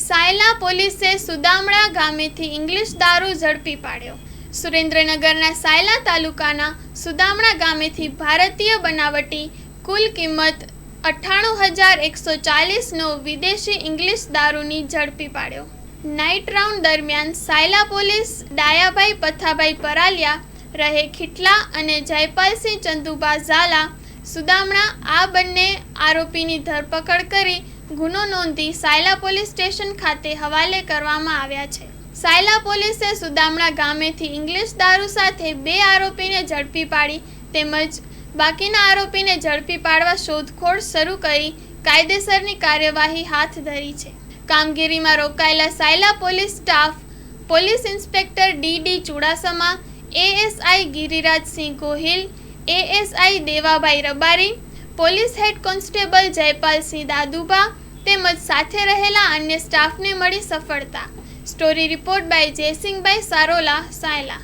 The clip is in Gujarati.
સાયલા પોલીસે સુદામડા ગામેથી ઇંગ્લિશ દારૂ ઝડપી પાડ્યો. સુરેન્દ્રનગરના સાયલા તાલુકાના સુદામડા ગામેથી ભારતીય બનાવટી કુલ કિંમત અઠ્ઠાણું હજાર એકસો ચાલીસનો વિદેશી ઇંગ્લિશ દારૂની ઝડપી પાડ્યો. નાઇટ રાઉન્ડ દરમિયાન સાયલા પોલીસ ડાયાભાઈ પથાભાઈ પરાલિયા, રહે ખીટલા અને જયપાલસિંહ ચંદુભા ઝાલા સુદામણા આ બંને આરોપીની ધરપકડ કરી ગુનો નોંધી સાયલા પોલીસ સ્ટેશન ખાતે હવાલે કરવામાં આવ્યા છે. સાયલા પોલીસે સુદામણા ગામેથી ઇંગ્લિશ દારૂ સાથે બે આરોપીને ઝડપી પાડી તેમજ બાકીના આરોપીને ઝડપી પાડવા શોધખોળ શરૂ કરી કાયદેસરની કાર્યવાહી હાથ ધરી છે. કામગીરીમાં રોકાયેલા Sayla police staff, police inspector D D Chudasama ASI Girirajsinh Gohil ASI Devabhai Rabari police head constable Jaypalsinh Daduba તેમજ સાથે રહેલા અન્ય સ્ટાફને મળી સફળતા. Story report by Jaysinhbhai Sarola, Sayla.